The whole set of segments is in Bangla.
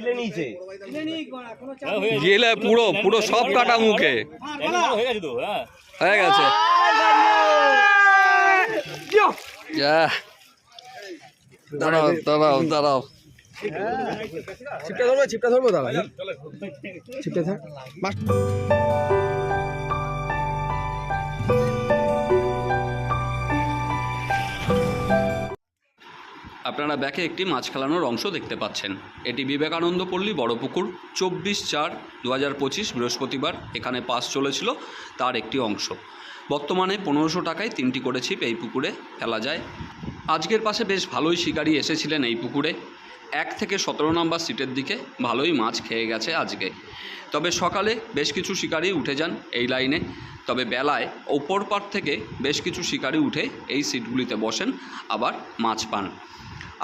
কিলে নিয়েছে। গেলে পুরো পুরো সব কাটা মুখে। হয়ে গেছে তো হ্যাঁ। হয়ে গেছে। যা। দাঁড়াও দাঁড়াও দাঁড়াও। ছিপটা ধরবো ছিপটা ধরবো দাদা ছিপটা থাক আপনারা ব্যাকে একটি মাছ খেলানোর অংশ দেখতে পাচ্ছেন। এটি বিবেকানন্দ পল্লী বড়পুকুর, চব্বিশ চার দু বৃহস্পতিবার, এখানে পাস চলেছিল তার একটি অংশ। বর্তমানে পনেরোশো টাকায় তিনটি করে ছিপ এই পুকুরে ফেলা যায়। আজকের পাশে বেশ ভালোই শিকারী এসেছিলেন এই পুকুরে। এক থেকে সতেরো নম্বর সিটের দিকে ভালোই মাছ খেয়ে গেছে আজকে। তবে সকালে বেশ কিছু শিকারী উঠে যান এই লাইনে। তবে বেলায় ওপর পার থেকে বেশ কিছু শিকারি উঠে এই সিটগুলিতে বসেন, আবার মাছ পান।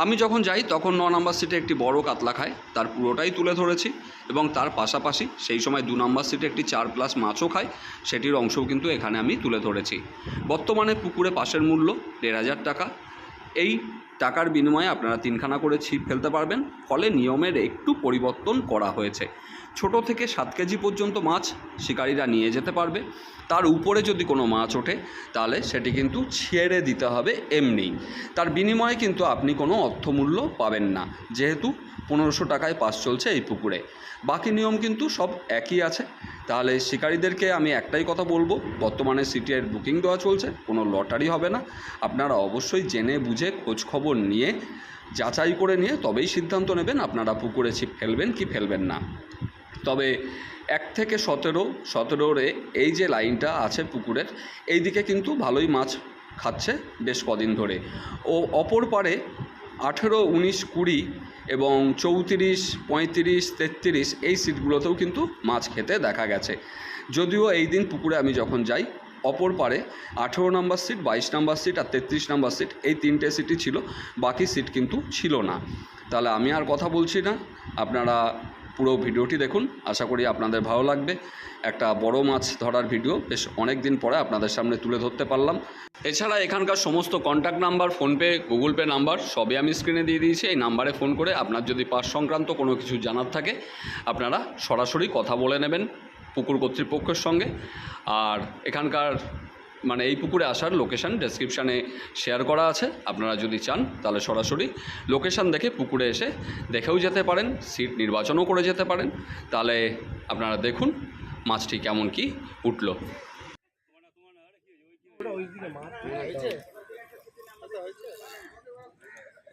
আমি যখন যাই তখন ন নম্বর সিটে একটি বড় কাতলা খায়, তার পুরোটাই তুলে ধরেছি এবং তার পাশাপাশি সেই সময় দু নম্বর সিটে একটি চার প্লাস মাছও খায়, সেটির অংশও কিন্তু এখানে আমি তুলে ধরেছি। বর্তমানে পুকুরে পাশের মূল্য দেড় হাজার টাকা। এই টাকার বিনিময়ে আপনারা তিনখানা করে ছিপ ফেলতে পারবেন, ফলে নিয়মের একটু পরিবর্তন করা হয়েছে। ছোট থেকে সাত কেজি পর্যন্ত মাছ শিকারীরা নিয়ে যেতে পারবে। তার উপরে যদি কোনো মাছ ওঠে, তাহলে সেটি কিন্তু ছেড়ে দিতে হবে এমনি। তার বিনিময়ে কিন্তু আপনি কোনো অর্থমূল্য পাবেন না, যেহেতু পনেরোশো টাকায় পাস চলছে এই পুকুরে। বাকি নিয়ম কিন্তু সব একই আছে। তাহলে শিকারীদেরকে আমি একটাই কথা বলব, বর্তমানে সিটিআর বুকিং দেওয়া চলছে, কোনো লটারি হবে না। আপনারা অবশ্যই জেনে বুঝে খবর নিয়ে, যাচাই করে নিয়ে তবেই সিদ্ধান্ত নেবেন আপনারা পুকুরে ছিপ ফেলবেন কি ফেলবেন না। তবে এক থেকে সতেরো, সতেরোরে এই যে লাইনটা আছে পুকুরের এই দিকে কিন্তু ভালোই মাছ খাচ্ছে বেশ কদিন ধরে। ও অপর পারে আঠেরো, উনিশ, কুড়ি এবং চৌত্রিশ, পঁয়ত্রিশ, তেত্রিশ এই সিটগুলোতেও কিন্তু মাছ খেতে দেখা গেছে। যদিও এই দিন পুকুরে আমি যখন যাই, অপর পারে আঠেরো নম্বর সিট, বাইশ নম্বর সিট আর তেত্রিশ নম্বর সিট এই তিনটে সিটই ছিল, বাকি সিট কিন্তু ছিল না। তাহলে আমি আর কথা বলছি না। আপনারা পুরো ভিডিওটি দেখুন। আশা করি আপনাদের ভালো লাগবে। একটা বড় মাছ ধরার ভিডিও বেশ অনেক দিন পরে আপনাদের সামনে তুলে ধরতে পারলাম। এছাড়া এখানকার সমস্ত contact number PhonePe Google Pay number সবই আমি স্ক্রিনে দিয়ে দিয়েছি। এই নাম্বারে ফোন করে আপনার যদি পাস সংক্রান্ত কোনো কিছু জানার থাকে, আপনারা সরাসরি কথা বলে নেবেন পুকুর কর্তৃপক্ষের সঙ্গে। আর এখানকার মানে এই পুকুরে আসার লোকেশান ডেসক্রিপশানে শেয়ার করা আছে। আপনারা যদি চান, তাহলে সরাসরি লোকেশান দেখে পুকুরে এসে দেখেও যেতে পারেন সিট নির্বাচনও করে যেতে পারেন। তাহলে আপনারা দেখুন মাছটি কেমন কি উঠল।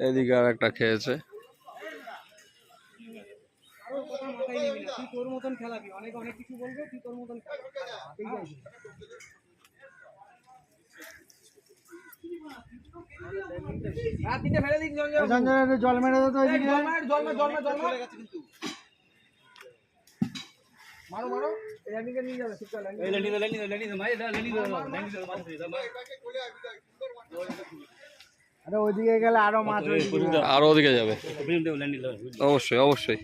এদিকে আর একটা খেয়েছে। তোর মতন অনেক অনেক কিছু বলবে তুই তোর মতন আছে হ্যাঁ, তিনটে ফেলে দিন জল মেরে তো নিয়ে যাবে আরে ওইদিকে গেলে আরও মাছ আর ওদিকে যাবে। অবশ্যই অবশ্যই।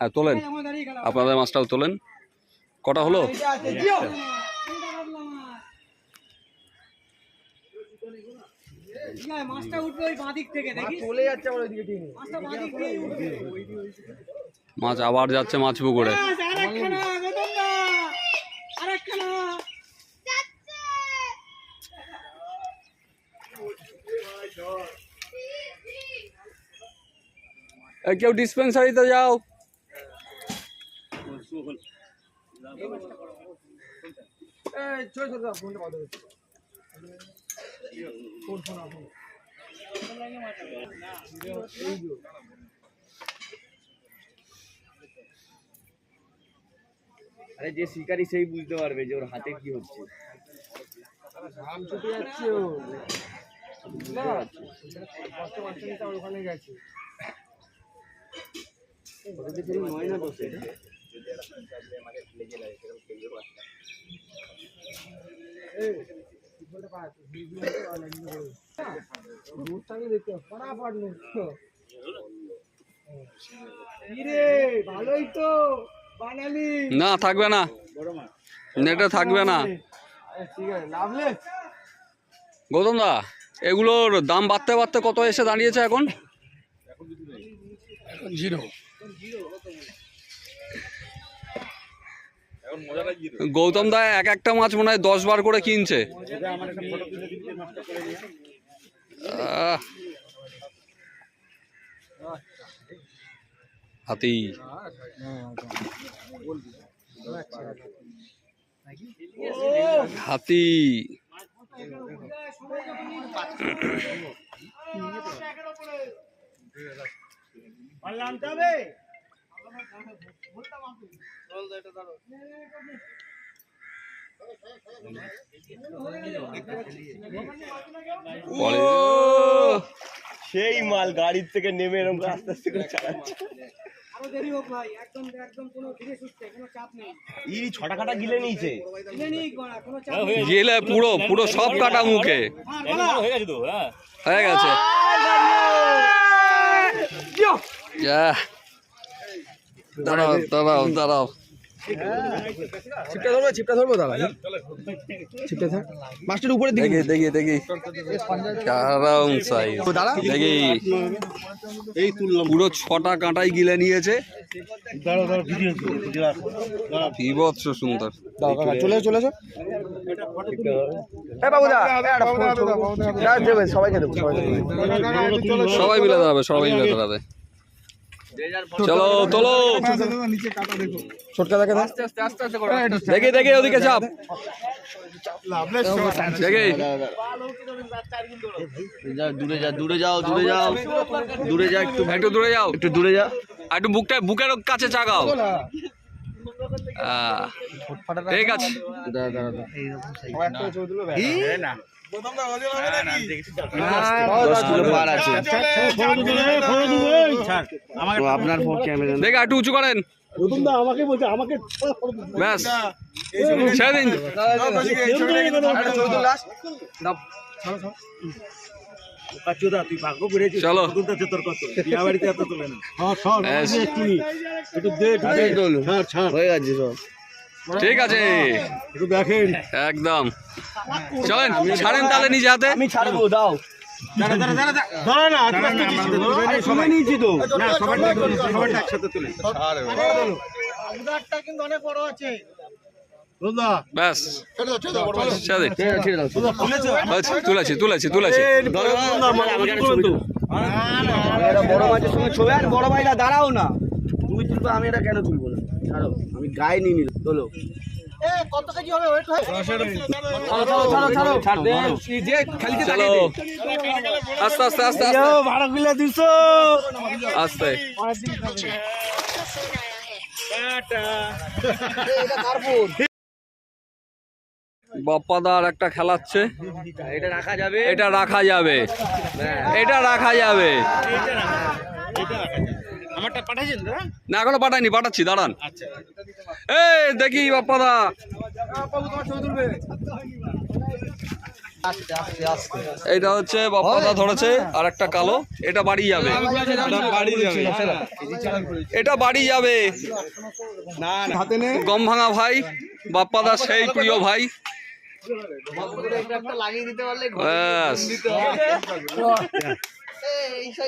হ্যাঁ তোলেন। আপনাদের মাছটাও তোলেন। কটা হলো? মাছটা উঠবে ওই বাঁদিক থেকে দেখি চলে যাচ্ছে আমার ওইদিকে টিনে। মাছটা বাঁদিক থেকে উঠবে। মাছ আবার যাচ্ছে মাছ পুকুরে। আরেকখানা, আরেকখানা। কেউ ডিসপেন্সারিতে যাও। এই, চল, চল, চল, ফোনটা কথা আরে যে শিকারি সেই বুঝতে পারবে যে ওর হাতে কি হচ্ছে। ঘাম ছুটে যাচ্ছে ও। ওখানে গেছে নয় না বসে এই, নে। থাকবে না। নেটে থাকবে না। গৌতম দা, এগুলোর দাম বাড়তে বাড়তে কত এসে দাঁড়িয়েছে এখন? জিরো গৌতম দা এক একটা মাছ মনে হয় দশ বার করে কিনছে। হাতি। হাতি। সেই মাল গাড়ির থেকে নেমে এরকম আস্তে আস্তে করে চালাচ্ছে। আরও দেরি হোক ভাই একদম একদম কোনো ধীরে সুস্থে কোনো চাপ নেই। ই ছটা কাটা গিলে নিয়েছে। ধীরে নেই কোনো- কোনো চাপ হ্যাঁ, হয়ে গেলে পুরো পুরো সব কাটা মুখে। গেছে হয়ে গেছে তো হ্যাঁ। হয়ে গেছে। যা। দাঁড়াও দাঁড়াও দাঁড়াও ছিপটা ধরবো ছিপটা ধরবো দাদা ছিপটা থাক মাছটার উপরে দেখি দেখি দেখি। সাইজ দেখি। পুরো ছটা কাঁটাই গিলে নিয়েছে। বিভৎস সুন্দর। চলে সবাই মিলে দাঁড়াবে সবাই মিলে দাঁড়াবে। চলো তোলো ছোটকা দেখে দেখি দেখি ওদিকে চাপ। দেখি দূরে যা দূরে যাও দূরে যাও। দূরে যা একটু একটু দূরে যাও। একটু দূরে যা। আর একটু বুকটা বুকের কাছে চাগাও। ঠিক আছে আপনার ফোন ক্যামেরা দেখে একটু উঁচু করেন ব্যাস ছেড়ে দিন চলো। ব্যাস, হয়ে গেছে সব। ঠিক আছে। একদম। চলেন ছাড়েন তাহলে নিজে হাতে। আমি ছাড়বো দাও। ব্যাস ছেড়ে। দিন ছেড়ে ছেড়ে দাও আচ্ছা, তুলেছি? তুলেছি তুলেছি বড় মাছের সঙ্গে ছবি আর বড় ভাইরা দাঁড়াও না। তুমি তুলবে আমি এটা কেন তুলবো না? ছাড়ো আমি গায়ে নিয়ে নিলাম তোলো কত কেজি হবে? ওয়েট ছাড়ো ছাড়ো ছাড়ো ছাড়। দে যে খালিতে চলো। আস্তে আস্তে আস্তে আস্তে। ভাড়া গুলা দিছো। আস্তে। বাপ্পাদার একটা খেলাচ্ছে। এটা রাখা যাবে? এটা রাখা যাবে। এটা রাখা যাবে। না এখনও পাঠাইনি পাঠাচ্ছি দাঁড়ান। এই দেখি বাপ্পাদা। এটা হচ্ছে বাপ্পাদা ধরেছে আর একটা কালো। এটা বাড়ি যাবে। এটা বাড়ি যাবে। গম ভাঙা ভাই বাপ্পাদা সেই প্রিয় ভাই।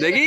দেখি।